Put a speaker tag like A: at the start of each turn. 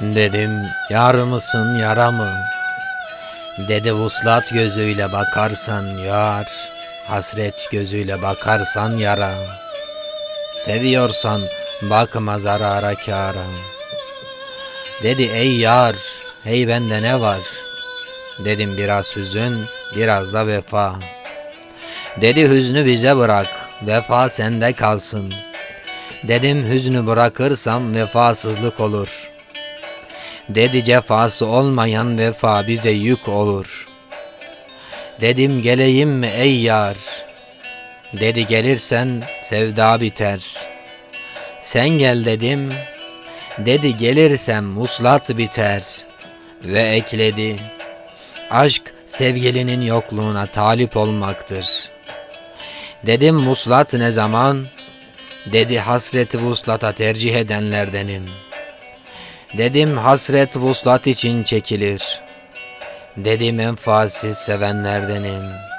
A: Dedim yar mısın yara mı? Dedi vuslat gözüyle bakarsan yar, hasret gözüyle bakarsan yara. Seviyorsan bakma zarara kâra. Dedi ey yar, hey bende ne var? Dedim biraz hüzün, biraz da vefa. Dedi hüznü bize bırak, vefa sende kalsın. Dedim hüznü bırakırsam vefasızlık olur. Dedi cefası olmayan vefa bize yük olur. Dedim geleyim mi ey yar? Dedi gelirsen sevda biter. Sen gel dedim. Dedi gelirsem muslat biter. Ve ekledi. Aşk sevgilinin yokluğuna talip olmaktır. Dedim muslat ne zaman? Dedi hasreti vuslata tercih edenlerdenim. Dedim hasret vuslat için çekilir. Dedim menfaatsiz sevenlerdenim.